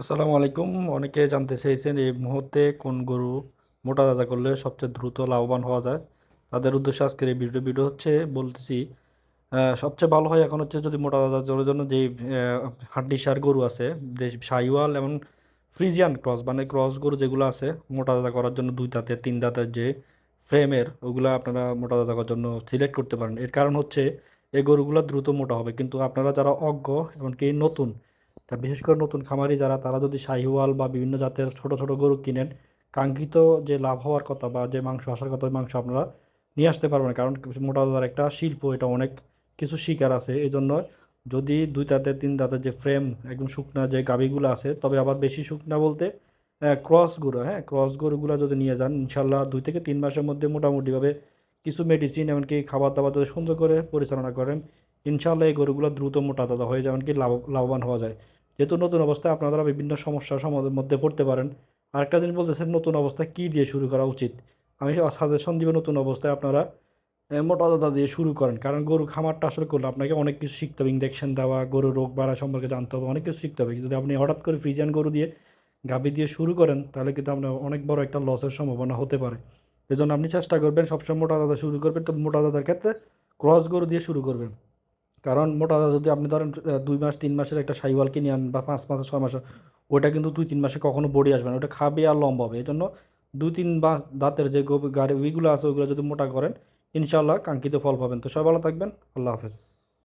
আসসালামু আলাইকুম। অনেকে জানতে চেয়েছেন এই মুহূর্তে কোন গরু মোটা তাজা করলে সবচেয়ে দ্রুত লাভবান হওয়া যায়। তাদের উদ্দেশ্যে আজকের এই ভিডিও ভিডিও হচ্ছে বলতেছি সবচেয়ে ভালো হয় এখন হচ্ছে যদি মোটা তাজার জন্য যেই হাড্ডি সার গরু আছে, দেশ সাইওয়াল এবং ফ্রিজিয়ান ক্রস মানে ক্রস গরু যেগুলো আছে, মোটা তাজা করার জন্য দুই দাঁতের তিন দাঁতের যে ফ্রেমের, ওগুলো আপনারা মোটা তাজা করার জন্য সিলেক্ট করতে পারেন। এর কারণ হচ্ছে, এই গরুগুলো দ্রুত মোটা হবে। কিন্তু আপনারা যারা অজ্ঞ এমনকি নতুন তা বিশেষ করে নতুন খামারি যারা, তারা যদি শাহিওয়াল বা বিভিন্ন জাতের ছোট ছোট গরু কিনেন, কাঙ্ক্ষিত যে লাভ হওয়ার কথা বা যে মাংস আসার কথা, ওই মাংস আপনারা নিয়ে আসতে পারবেন কারণ মোটা একটা শিল্প, এটা অনেক কিছু শিকার আছে। এই জন্য যদি দুই দাঁতের, তিন দাঁতের যে ফ্রেম একদম শুকনা যে গাভীগুলো আছে, তবে আবার বেশি শুকনা বলতে ক্রস গরু হ্যাঁ ক্রস গরুগুলো যদি নিয়ে যান ইনশাল্লাহ দুই থেকে তিন মাসের মধ্যে মোটামুটিভাবে কিছু মেডিসিন এমনকি খাবার দাবার যদি সুন্দর করে পরিচালনা করেন ইনশাল্লাহ এই গরুগুলো দ্রুত মোটা তাজা হয়ে যায় এমনকি লাভ, লাভবান হওয়া যায়। যেহেতু নতুন অবস্থায় আপনারা বিভিন্ন সমস্যার সমাধানের মধ্যে পড়তে পারেন। আরেকটা জিনিস বলতেছেন, নতুন অবস্থায় কী দিয়ে শুরু করা উচিত? আমি সাজেশন দিব, নতুন অবস্থায় আপনারা মোটা দাদা দিয়ে শুরু করেন। কারণ গরু খামারটা আসলে করলে আপনাকে অনেক কিছু শিখতে হবে ইঞ্জেকশন দেওয়া গরু রোগ বাড়া সম্পর্কে জানতে হবে, অনেক কিছু শিখতে হবে। যদি আপনি হঠাৎ করে ফ্রিজিয়ান গরু দিয়ে গাভী দিয়ে শুরু করেন, তাহলে কিন্তু আপনার অনেক বড় একটা লসের সম্ভাবনা হতে পারে। এজন্য আপনি চেষ্টা করবেন, সবসময় মোটা দাদা শুরু করবেন। তো মোটা দাদার ক্ষেত্রে ক্রস গরু দিয়ে শুরু করবেন। কারণ মোটা যদি আপনি ধরেন দুই মাস, তিন মাসের একটা সাইওয়াল কিনে আন বা পাঁচ মাসের ছয় মাসের ওটা কিন্তু দুই, তিন মাসে কখনো বডি আসবে না। ওটা খাবে আর লম্বা হবে। এই জন্য দুই, তিন বা দাঁতের যে গাড়ি গাড়িগুলো আছে, ওইগুলো যদি মোটা করেন ইনশাল্লাহ কাঙ্ক্ষিত ফল পাবেন। তো সবাই ভালো থাকবেন। আল্লাহ হাফেজ।